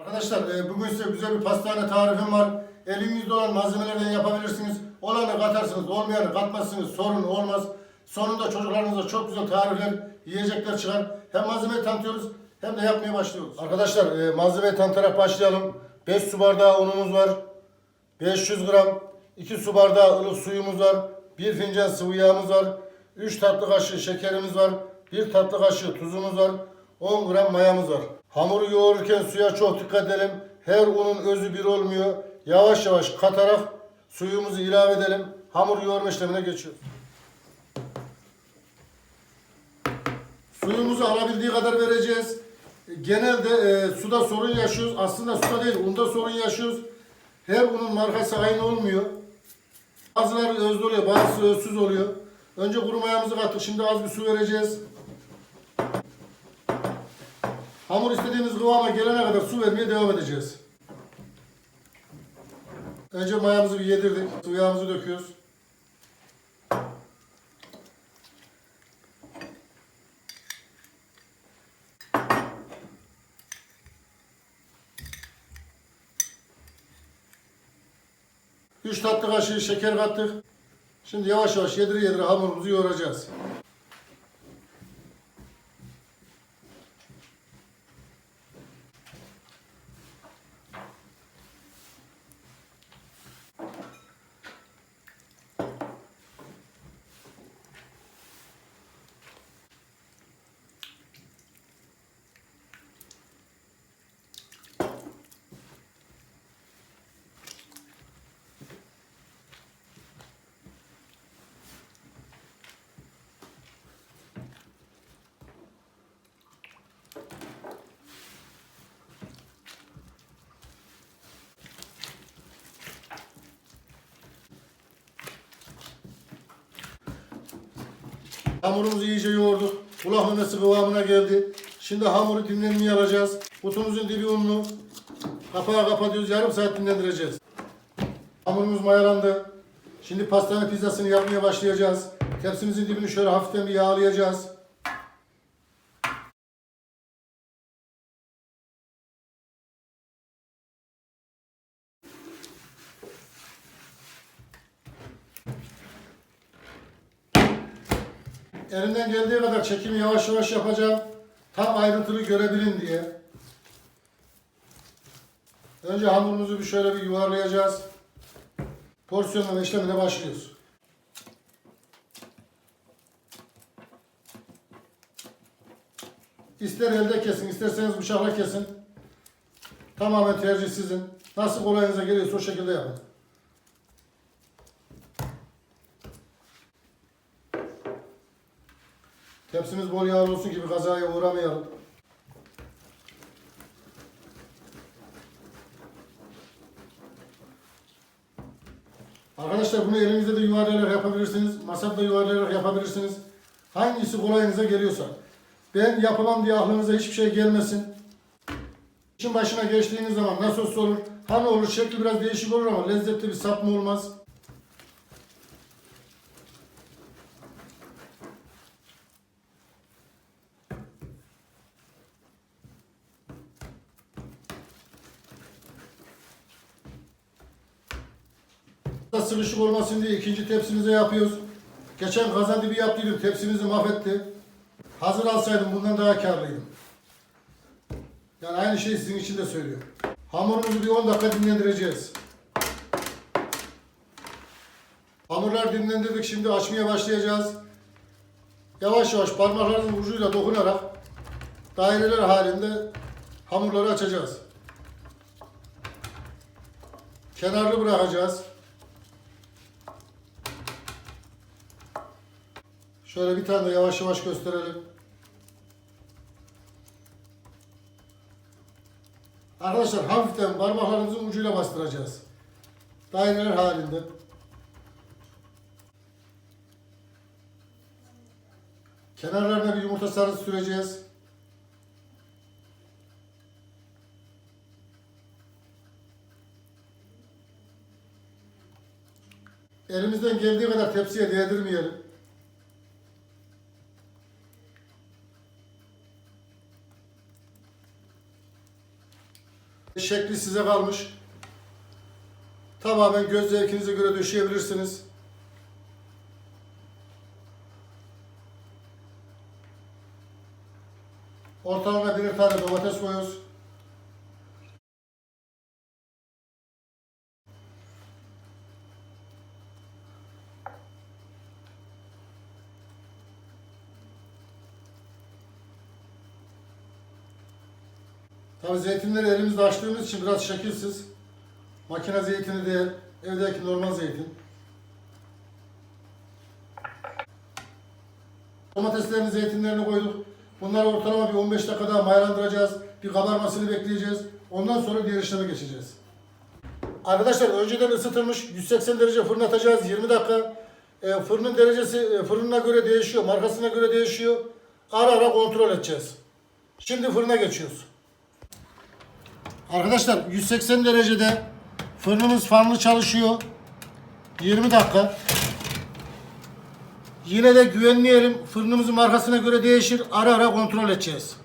Arkadaşlar e, bugün size güzel bir pastane tarifim var. Elinizde olan malzemelerden yapabilirsiniz. Olanı katarsınız, olmayanı katmazsınız. Sorun olmaz. Sonunda çocuklarınıza çok güzel tarifler, yiyecekler çıkar. Hem malzemeyi tanıtıyoruz hem de yapmaya başlıyoruz. Arkadaşlar e, malzemeyi tanıtarak başlayalım. 5 su bardağı unumuz var. 500 gram, 2 su bardağı ılık suyumuz var. 1 fincan sıvı yağımız var. 3 tatlı kaşığı şekerimiz var. 1 tatlı kaşığı tuzumuz var. 10 gram mayamız var. Hamuru yoğururken suya çok dikkat edelim. Her unun özü bir olmuyor. Yavaş yavaş katarak suyumuzu ilave edelim. Hamur yoğurma işlemine geçiyoruz. Suyumuzu alabildiği kadar vereceğiz. Genelde e, suda sorun yaşıyoruz. Aslında suda değil, unda sorun yaşıyoruz. Her unun markası aynı olmuyor. Bazıları özlü oluyor, bazısı özsüz oluyor. Önce kuru mayamızı kattık. Şimdi az bir su vereceğiz. Hamur istediğimiz kıvama gelene kadar su vermeye devam edeceğiz. Önce mayamızı bir yedirdik. Sıvı yağımızı döküyoruz. Üç tatlı kaşığı şeker kattık. Şimdi yavaş yavaş yedire yedire hamurumuzu yoğuracağız. Hamurumuzu iyice yoğurduk. Kulak memesi kıvamına geldi. Şimdi hamuru dinlenmeye alacağız. Kutumuzun dibi unlu. Kapağı kapatıyoruz. Yarım saat dinlendireceğiz. Hamurumuz mayalandı. Şimdi pastane pizzasını yapmaya başlayacağız. Tepsimizin dibini şöyle hafiften bir yağlayacağız. Elimden geldiği kadar çekimi yavaş yavaş yapacağım. Tam ayrıntılı görebilin diye. Önce hamurumuzu bir şöyle bir yuvarlayacağız. Porsiyonlama işlemine başlıyoruz. İster elde kesin, isterseniz bıçakla kesin. Tamamen tercih sizin. Nasıl kolayınıza geliyorsa o şekilde yapın. Tepsimiz bol yağlı olsun ki bir kazaya uğramayalım. Arkadaşlar bunu elinizde de yuvarlayarak yapabilirsiniz. Masada yuvarlayarak yapabilirsiniz. Hangisi kolayınıza geliyorsa. Ben yapamam diye aklınıza hiçbir şey gelmesin. İşin başına geçtiğiniz zaman nasıl olur. Hani olur şekli biraz değişik olur ama lezzetli bir sapma olmaz. Da sıkışık olmasın diye ikinci tepsimize yapıyoruz. Geçen kazan dibi yaptıydım, tepsimizi mahvetti. Hazır alsaydım bundan daha karlıydım. Yani aynı şeyi sizin için de söylüyorum. Hamurumuzu bir 10 dakika dinlendireceğiz. Hamurlar dinlendirdik, şimdi açmaya başlayacağız. Yavaş yavaş parmaklarımızın ucuyla dokunarak daireler halinde hamurları açacağız. Kenarlı bırakacağız. Şöyle bir tane de yavaş yavaş gösterelim. Arkadaşlar hafiften parmaklarımızın ucuyla bastıracağız. Daireler halinde. Kenarlarına bir yumurta sarısı süreceğiz. Elimizden geldiği kadar tepsiye değdirmeyelim. Şekli size kalmış. Tamamen göz zevkinize göre döşeyebilirsiniz. Ortalama birer tane domates koyuyoruz. Tabii zeytinleri elimizde açtığımız için biraz şekilsiz. Makine zeytini değil, evdeki normal zeytin. Domateslerini, zeytinlerini koyduk. Bunları ortalama bir 15 dakika daha mayalandıracağız. Bir kabarmasını bekleyeceğiz. Ondan sonra diğer işleme geçeceğiz. Arkadaşlar önceden ısıtılmış 180 derece fırın atacağız 20 dakika. E, fırının derecesi e, fırınına göre değişiyor, markasına göre değişiyor. Ara ara kontrol edeceğiz. Şimdi fırına geçiyoruz. Arkadaşlar 180 derecede fırınımız fanlı çalışıyor. 20 dakika. Yine de güvenmeyelim. Fırınımızın markasına göre değişir. Ara ara kontrol edeceğiz.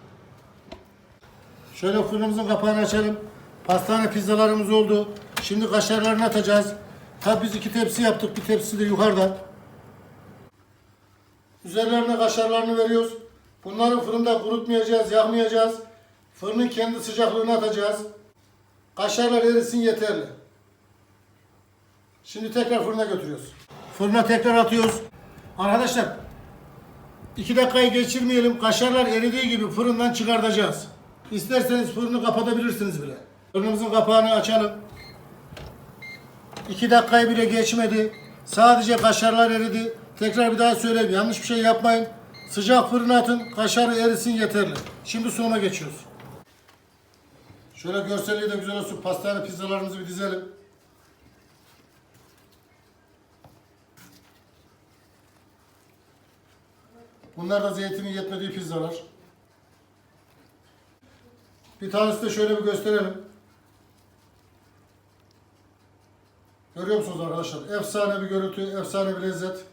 Şöyle fırınımızın kapağını açalım. Pastane pizzalarımız oldu. Şimdi kaşarlarını atacağız. Tabi biz iki tepsi yaptık. Bir tepsi de yukarıda. Üzerlerine kaşarlarını veriyoruz. Bunları fırında kurutmayacağız, yakmayacağız. Fırının kendi sıcaklığını atacağız. Kaşarlar erisin yeterli. Şimdi tekrar fırına götürüyoruz. Fırına tekrar atıyoruz. Arkadaşlar 2 dakikayı geçirmeyelim. Kaşarlar eridiği gibi fırından çıkartacağız. İsterseniz fırını kapatabilirsiniz bile. Fırınımızın kapağını açalım. 2 dakikayı bile geçmedi. Sadece kaşarlar eridi. Tekrar bir daha söyleyeyim. Yanlış bir şey yapmayın. Sıcak fırına atın. Kaşarı erisin yeterli. Şimdi sonuna geçiyoruz. Şöyle görselliği de güzel olsun. Pastane pizzalarımızı bir dizelim. Bunlar da zeytinin yetmediği pizzalar. Bir tanesi de şöyle bir gösterelim. Görüyor musunuz arkadaşlar? Efsane bir görüntü, efsane bir lezzet.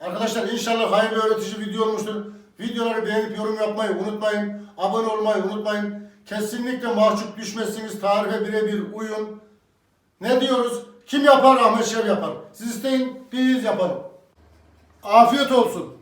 Arkadaşlar inşallah hayırlı öğretici video olmuştur. Videoları beğenip yorum yapmayı unutmayın. Abone olmayı unutmayın. Kesinlikle mahcup düşmezsiniz. Tarife birebir uyun. Ne diyoruz? Kim yapar? Ahmet Şev yapar. Siz isteyin biz yapalım. Afiyet olsun.